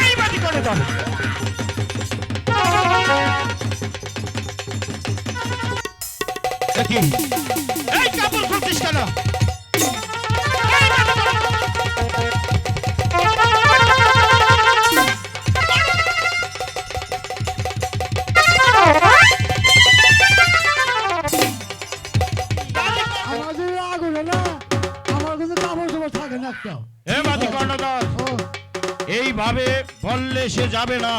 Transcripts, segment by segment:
এই বাজি করে দাও দেখি এইভাবে বললে সে যাবে না।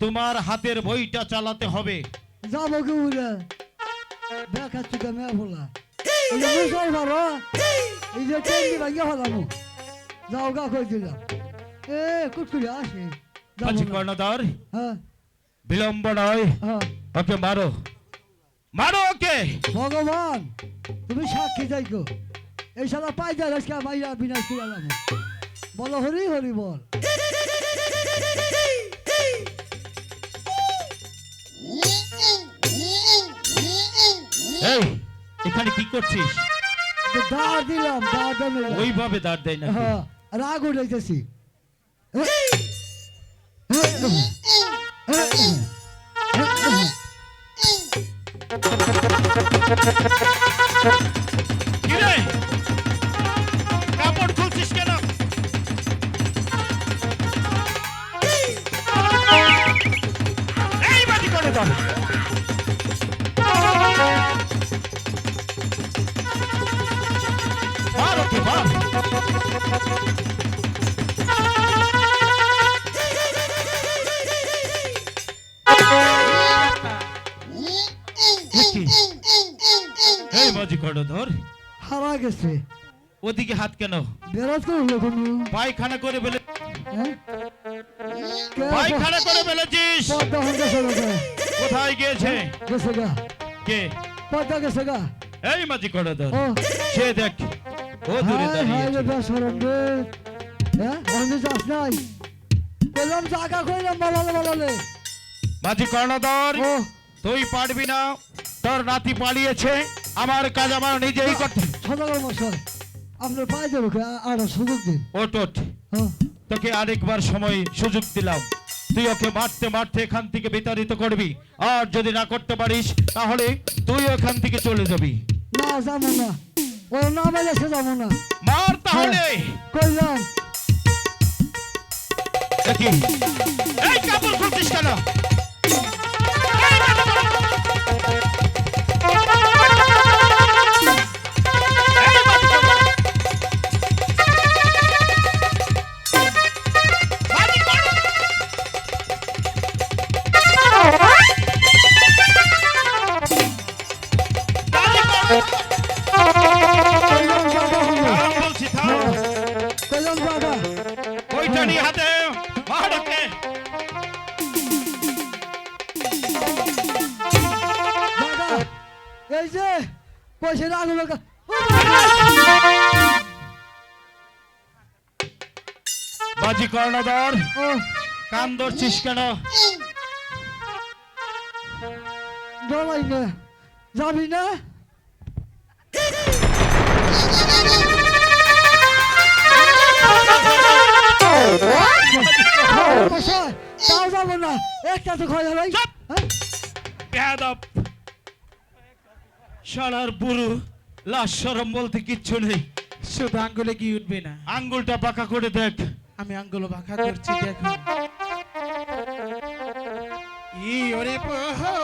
তোমার হাতের বইটা চালাতে হবে। যাব কি উড়ে? দেখাচ্ছি মেয়ে বলা এই যে বুঝতে পারো এই। যে কেন্দ্রি ভাঙিয়ে হলাম যাও গা কই দিলাম এ কুটকুরি আসে। কর্ণধর। হ্যাঁ। বিলম্ব নয়। হ্যাঁ। ওকে মারো। মারো ওকে! ভগবান তুমি সাক্ষী যাইকো এই সালা পাই যায় আজকে মাইয়া বিনাশ করে আলাম বলো হরি হরি বল। এই এখানে কি করছিস? দাঁড় দিলাম দাঁড় দিলাম ওইভাবে দাঁড় দেয় না হ্যাঁ রাগ উঠাইতেছি। করে বাজি করে ধর হারা গেছে ওদিকে হাত কেন বেরোত করল কোনো পায়খানা করে ফেলে পায়খানা করে ফেলেছিস কোথায় গিয়েছে? গেছে গা কে? পদ্মা গেছে গা এই মাঝি করে ধর সে দেখ ও দূরে হায় হায় রে দাঁড়িয়ে বেসরম রে হ্যাঁ আমি যাস নাই? বললাম জাগা কইলাম বলালে বলালে। মাঝি কর্ণধর তুই পারবি না। তোর নাতি পালিয়েছে। আমার কাজ আমার নিজেই করতে। সদাগর মশাই আপনার পায়ে যাব আর সুযোগ দিন। ওট ওট তোকে আরেকবার সময় সুযোগ দিলাম। তুই ওকে মারতে মারতে এখান থেকে বিতাড়িত করবি। আর যদি না করতে পারিস তাহলে তুই ওখান থেকে চলে যাবি। না যাব না। ও না এসে সে যাব না। মার তাহলে! কইলাম। দেখি এই কাপড় খুলছিস কেন? ওইটা হাতে মার এই যে পয়সা রাখল বাজি কর্ণধর কান ধরছিস কেন? ডলাই না যাবি না? তাও যাব না। একটা তো খয়া নাই। চুপ! হ্যাঁ? বেয়াদব। শালার বুড়ো লাশ সরম বলতে কিচ্ছু নেই। শুধু আঙ্গুলে কি উঠবে না? আঙ্গুলটা পাকা করে দেখ। আমি আঙ্গুল বাঁকা করছি দেখো। ই ওরে পবন